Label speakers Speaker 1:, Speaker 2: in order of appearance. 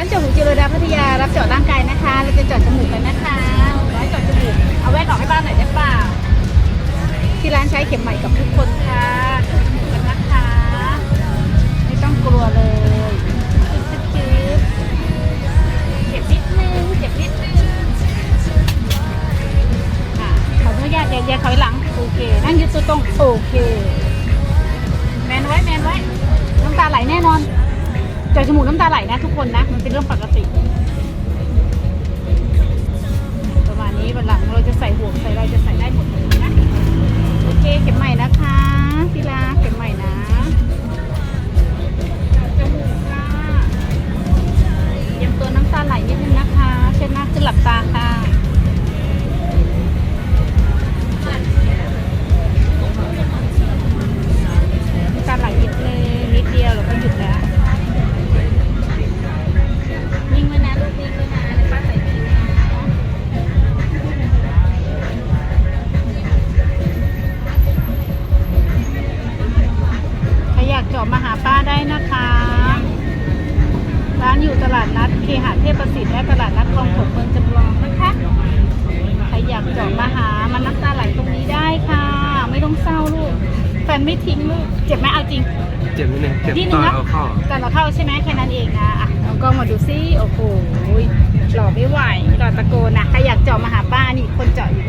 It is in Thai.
Speaker 1: ร้านเจาะหูจิโรดาพัทยารับเจาะร่างกายนะคะ เราจะเจาะจมูกกันนะคะร้านเจาะจมูก เอาแว่นออกให้บ้านหน่อยได้เปล่าที่ร้านใช้เข็มใหม่กับทุกคนค่ะเจาะจมูกกันนะคะ ไม่ต้องกลัวเลยเจ็บนิดนึงเจ็บนิดนึงค่ะขออนุญาตย่าอย่าถอยหลัง โอเค นั่งยืดตัวตรง โอเค แมนไว้ แมนไว้ น้ำตาไหลแน่นอน จากจมูกน้ำตาไหลนะทุกคนนะ มันเป็นเรื่องปกติากเจาะมาหาป้าได้นะคะ ร้านอยู่ตลาดนัดเคหะเทพประสิทธิ์และตลาดนัดคลองถมเมืองจำลองนะคะใครอยากเจาะมาหามันน้ำตาไหลตรงนี้ได้ค่ะ ไม่ต้องเศร้าลูกแฟนไม่ทิ้งลูกเจ็บไหมเอาจริง
Speaker 2: เจ็บนิดนึงเจ็บ
Speaker 1: นิดนึ
Speaker 2: ตองน
Speaker 1: นะ
Speaker 2: เอาเข้า
Speaker 1: ก่อนเราเข้าใช่ไหมแค่นั้นเองนะอะเอากล้องมาดูซิโอ้โหหล่อไม่ไหวหล่อตะโกนนะใครอยากเจาะมาหาป้านี่คนเจาะอยู่